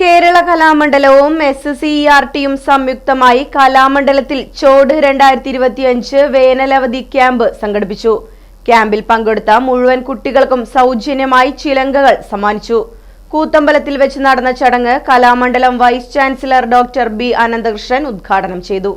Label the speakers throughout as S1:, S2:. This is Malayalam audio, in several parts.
S1: Kerala കലാമണ്ഡലവും എസ് സി ആർ ടിയും സംയുക്തമായി കലാമണ്ഡലത്തിൽ ചോട് രണ്ടായിരത്തി ഇരുപത്തിയഞ്ച് വേനലവധി ക്യാമ്പ് സംഘടിപ്പിച്ചു. ക്യാമ്പിൽ പങ്കെടുത്ത മുഴുവൻ കുട്ടികൾക്കും സൗജന്യമായി ചിലങ്കകൾ സമ്മാനിച്ചു. കൂത്തമ്പലത്തിൽ വെച്ച് നടന്ന ചടങ്ങ് Kalamandalam vice chancellor doctor B Ananthakrishnan ഉദ്ഘാടനം ചെയ്തു.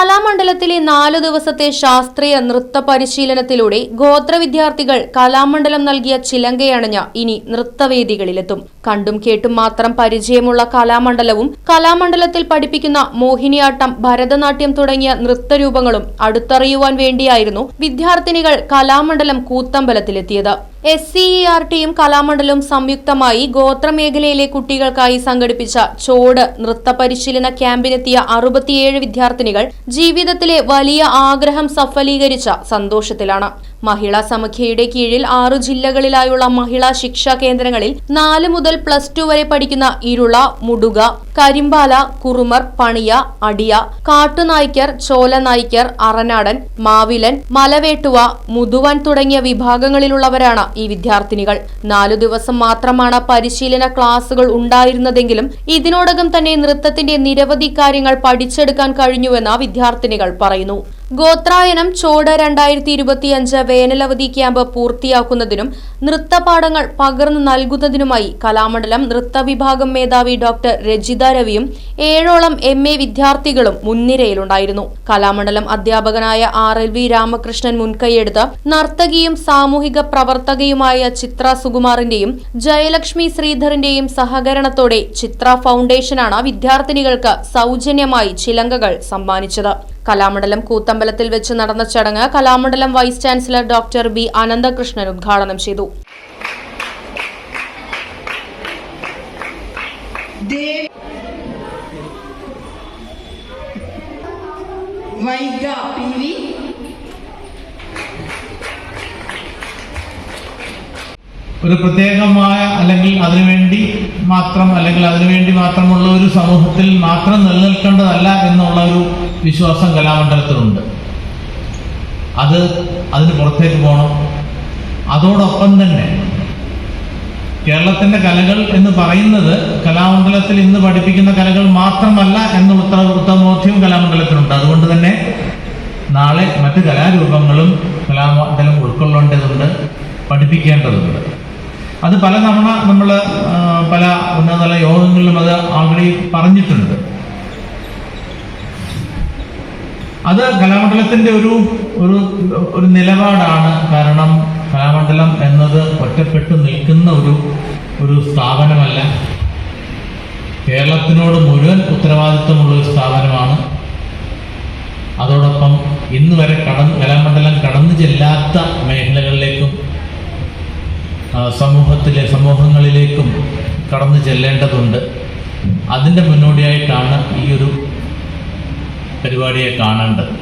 S2: കലാമണ്ഡലത്തിലെ നാലു ദിവസത്തെ ശാസ്ത്രീയ നൃത്ത പരിശീലനത്തിലൂടെ ഗോത്ര വിദ്യാർത്ഥികൾ കലാമണ്ഡലം നൽകിയ ചിലങ്കയണഞ്ഞ ഇനി നൃത്തവേദികളിലെത്തും. കണ്ടും കേട്ടും മാത്രം പരിചയമുള്ള കലാമണ്ഡലവും കലാമണ്ഡലത്തിൽ പഠിപ്പിക്കുന്ന മോഹിനിയാട്ടം ഭരതനാട്യം തുടങ്ങിയ നൃത്തരൂപങ്ങളും അടുത്തറിയുവാൻ വേണ്ടിയായിരുന്നു വിദ്യാർത്ഥിനികൾ കലാമണ്ഡലം കൂത്തമ്പലത്തിലെത്തിയത്. എസ് സി ഇ ആർ ടിയും കലാമണ്ഡലവും സംയുക്തമായി ഗോത്രമേഖലയിലെ കുട്ടികൾക്കായി സംഘടിപ്പിച്ച ചോട് നൃത്ത പരിശീലന ക്യാമ്പിനെത്തിയ അറുപത്തിയേഴ് വിദ്യാർത്ഥിനികൾ ജീവിതത്തിലെ വലിയ ആഗ്രഹം സഫലീകരിച്ച സന്തോഷത്തിലാണ്. മഹിളാ സമഖ്യയുടെ കീഴിൽ ആറു ജില്ലകളിലായുള്ള മഹിളാ ശിക്ഷാ കേന്ദ്രങ്ങളിൽ നാല് മുതൽ പ്ലസ് ടു വരെ പഠിക്കുന്ന ഇരുള മുടുക കരിമ്പാല കുറുമർ പണിയ അടിയ കാട്ടുനായ്ക്കർ ചോലനായ്ക്കർ അറനാടൻ മാവിലൻ മലവേട്ടുവ മുതുവൻ തുടങ്ങിയ വിഭാഗങ്ങളിലുള്ളവരാണ് ഈ വിദ്യാർത്ഥിനികൾ. നാലു ദിവസം മാത്രമാണ് പരിശീലന ക്ലാസുകൾ ഉണ്ടായിരുന്നതെങ്കിലും ഇതിനോടകം തന്നെ നൃത്തത്തിന്റെ നിരവധി കാര്യങ്ങൾ പഠിച്ചെടുക്കാൻ കഴിഞ്ഞുവെന്ന് വിദ്യാർത്ഥിനികൾ പറയുന്നു. ഗോത്രായനം ചോട് രണ്ടായിരത്തി ഇരുപത്തിയഞ്ച് വേനലവധി ക്യാമ്പ് പൂർത്തിയാക്കുന്നതിനും നൃത്തപാഠങ്ങൾ പകർന്നു നൽകുന്നതിനുമായി കലാമണ്ഡലം നൃത്ത വിഭാഗം മേധാവി ഡോക്ടർ രജിത രവിയും ഏഴോളം എം എ വിദ്യാർത്ഥികളും മുൻനിരയിലുണ്ടായിരുന്നു. കലാമണ്ഡലം അധ്യാപകനായ ആർ എൽ വി രാമകൃഷ്ണൻ മുൻകൈയെടുത്ത് നർത്തകിയും സാമൂഹിക പ്രവർത്തകയുമായ ചിത്ര സുകുമാറിന്റെയും ജയലക്ഷ്മി ശ്രീധറിന്റെയും സഹകരണത്തോടെ ചിത്ര ഫൗണ്ടേഷനാണ് വിദ്യാർത്ഥിനികൾക്ക് സൗജന്യമായി ചിലങ്കകൾ സമ്മാനിച്ചത്. കലാമണ്ഡലം കൂത്തമ്പലത്തിൽ വെച്ച് നടന്ന ചടങ്ങ് Kalamandalam vice chancellor doctor B Ananthakrishnan ഉദ്ഘാടനം ചെയ്തു.
S3: Vaiga P V.
S4: ഒരു പ്രത്യേകമായ അല്ലെങ്കിൽ അതിനുവേണ്ടി മാത്രം അല്ലെങ്കിൽ അതിനുവേണ്ടി മാത്രമുള്ള ഒരു സമൂഹത്തിൽ മാത്രം നിലനിൽക്കേണ്ടതല്ല എന്നുള്ള ഒരു വിശ്വാസം കലാമണ്ഡലത്തിലുണ്ട്. അത് അതിന് പുറത്തേക്ക് പോകണം അതോടൊപ്പം തന്നെ കേരളത്തിന്റെ കലകൾ എന്ന് പറയുന്നത് കലാമണ്ഡലത്തിൽ ഇന്ന് പഠിപ്പിക്കുന്ന കലകൾ മാത്രമല്ല എന്നുള്ള ഉത്തര ഉത്തമബോധ്യവും കലാമണ്ഡലത്തിനുണ്ട് അതുകൊണ്ട് തന്നെ നാളെ മറ്റ് കലാരൂപങ്ങളും കലാമണ്ഡലം ഉൾക്കൊള്ളേണ്ടതുണ്ട് പഠിപ്പിക്കേണ്ടതുണ്ട്. അത് പല തവണ നമ്മൾ പല ഉന്നതതല യോഗങ്ങളിലും അത് ആൾറെഡി പറഞ്ഞിട്ടുണ്ട്. അത് കലാമണ്ഡലത്തിന്റെ ഒരു ഒരു ഒരു നിലപാടാണ്. കാരണം കലാമണ്ഡലം എന്നത് ഒറ്റപ്പെട്ടു നിൽക്കുന്ന ഒരു ഒരു സ്ഥാപനമല്ല. കേരളത്തിനോട് മുഴുവൻ ഉത്തരവാദിത്വമുള്ള ഒരു സ്ഥാപനമാണ്. അതോടൊപ്പം ഇന്ന് വരെ കടന്ന് കലാമണ്ഡലം കടന്നു ചെല്ലാത്ത മേഖലകളിലേക്കും സമൂഹത്തിലെ സമൂഹങ്ങളിലേക്കും കടന്നു ചെല്ലേണ്ടതുണ്ട്. അതിന്റെ മുന്നോടിയായിട്ടാണ് ഈ ഒരു പരിപാടിയെ കാണേണ്ടത്.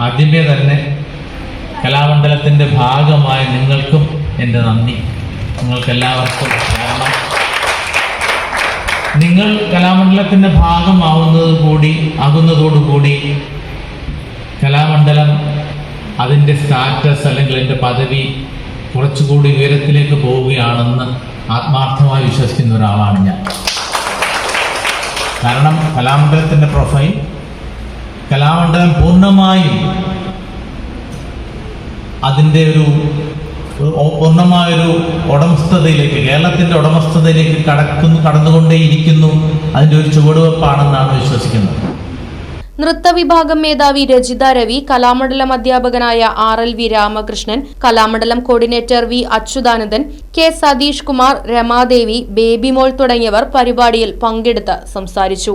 S4: ആദ്യമേ തന്നെ കലാമണ്ഡലത്തിന്റെ ഭാഗമായ നിങ്ങൾക്കും എന്റെ നന്ദി. നിങ്ങൾക്കെല്ലാവർക്കും കാരണം നിങ്ങൾ കലാമണ്ഡലത്തിന്റെ ഭാഗമാവുന്നത് കൂടി ആകുന്നതോടുകൂടി കലാമണ്ഡലം അതിന്റെ സ്റ്റാറ്റസ് അല്ലെങ്കിൽ എന്റെ പദവി കുറച്ചുകൂടി ഉയരത്തിലേക്ക് പോവുകയാണെന്ന് ആത്മാർത്ഥമായി വിശ്വസിക്കുന്ന ഒരാളാണ് ഞാൻ. കാരണം കലാമണ്ഡലത്തിന്റെ പ്രൊഫൈൽ കലാമണ്ഡലം പൂർണമായും അതിന്റെ ഒരു പൂർണമായൊരു ഉടമസ്ഥതയിലേക്ക് കേരളത്തിന്റെ ഉടമസ്ഥതയിലേക്ക് കടക്കുന്നു കടന്നുകൊണ്ടേയിരിക്കുന്നു. അതിന്റെ ഒരു ചുവടുവെപ്പാണെന്നാണ് വിശ്വസിക്കുന്നത്.
S2: നൃത്തവിഭാഗം മേധാവി രജിത രവി കലാമണ്ഡലം അധ്യാപകനായ R L V Ramakrishnan Kalamandalam coordinator V Achuthanandan K Satheesh Kumar Ramadevi Babymol തുടങ്ങിയവർ പരിപാടിയിൽ പങ്കെടുത്ത് സംസാരിച്ചു.